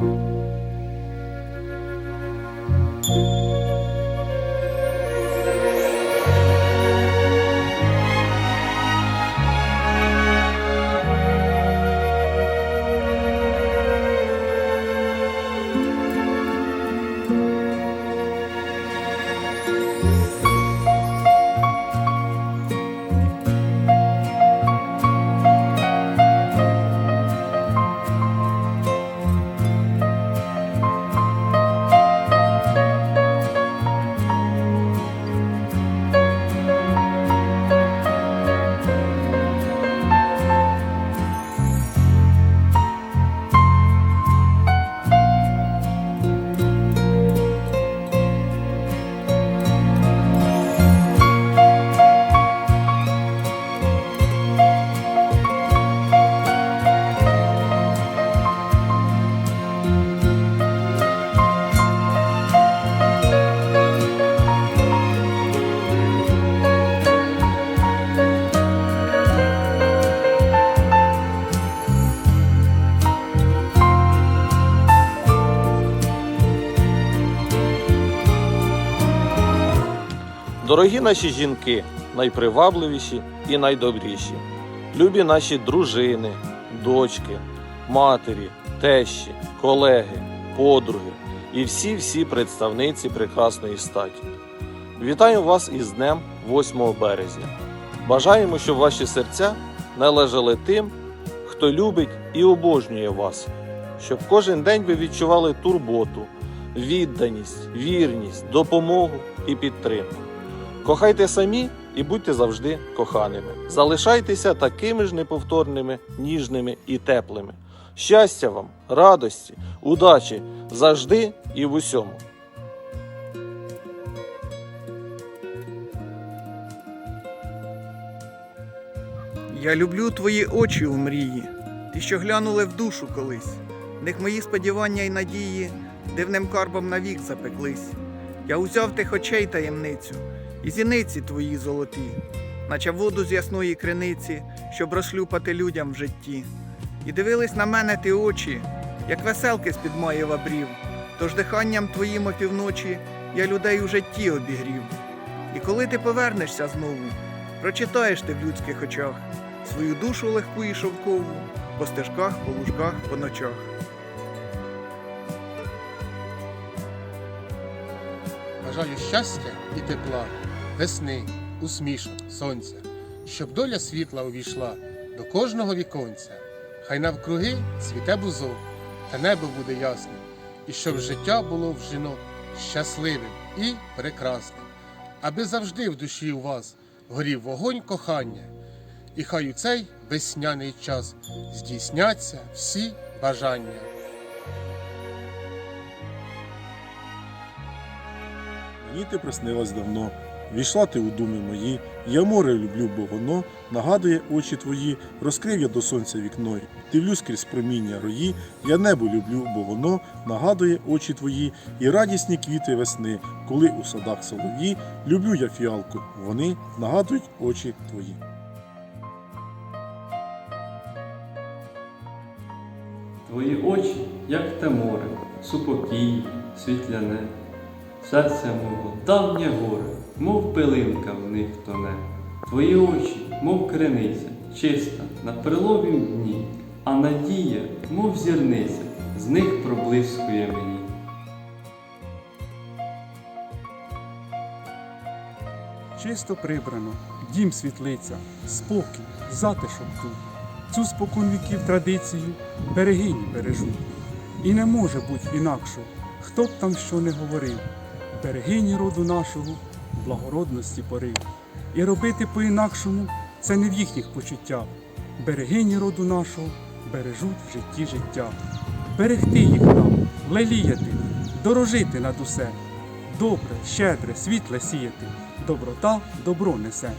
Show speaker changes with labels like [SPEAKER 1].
[SPEAKER 1] Thank you. Дорогі наші жінки, найпривабливіші і найдобріші, любі наші дружини, дочки, матері, тещі, колеги, подруги і всі-всі представниці прекрасної статі. Вітаю вас із Днем 8 березня. Бажаємо, щоб ваші серця належали тим, хто любить і обожнює вас, щоб кожен день ви відчували турботу, відданість, вірність, допомогу і підтримку. Кохайте самі і будьте завжди коханими. Залишайтеся такими ж неповторними, ніжними і теплими. Щастя вам, радості, удачі завжди і в усьому.
[SPEAKER 2] Я люблю твої очі у мрії, ті, що глянули в душу колись. Них мої сподівання й надії дивним карбом навік запеклись. Я узяв тих очей таємницю, і зіниці твої золоті, наче воду з ясної криниці, щоб розшлюпати людям в житті. І дивились на мене ті очі, як веселки з-під Маєва брів. Тож диханням твоїм опівночі я людей у житті обігрів. І коли ти повернешся знову, прочитаєш ти в людських очах свою душу легку і шовкову по стежках, по лужках, по ночах.
[SPEAKER 3] Бажаю щастя і тепла, весни, усмішок, сонця, щоб доля світла увійшла до кожного віконця. Хай навкруги цвіте бузок, та небо буде ясне, і щоб життя було в жінок щасливим і прекрасним, аби завжди в душі у вас горів вогонь кохання, і хай у цей весняний час здійсняться всі бажання.
[SPEAKER 4] Мені ти приснилась давно, війшла ти у думи мої, я море люблю, бо воно нагадує очі твої, розкрив я до сонця вікно, дивлюсь крізь проміння рої, я небо люблю, бо воно нагадує очі твої і радісні квіти весни, коли у садах солов'ї, люблю я фіалку, вони нагадують очі твої.
[SPEAKER 5] Твої очі, як те море, супокій, світляне, серце мого давнє горе, мов пилинка в них тоне. Твої очі, мов криниця, чиста на переловім дні, а надія, мов зірниця, з них проблискує мені.
[SPEAKER 6] Чисто прибрано, дім світлиця, спокій, затишок тут. Цю спокон віків традицію берегині бережуть. І не може бути інакше, хто б там що не говорив. Берегині роду нашого, благородності пори. І робити по-інакшому це не в їхніх почуттях. Берегині роду нашого бережуть в житті життя. Берегти їх нам, леліяти, дорожити над усе. Добре, щедре, світле сіяти, доброта добро несе.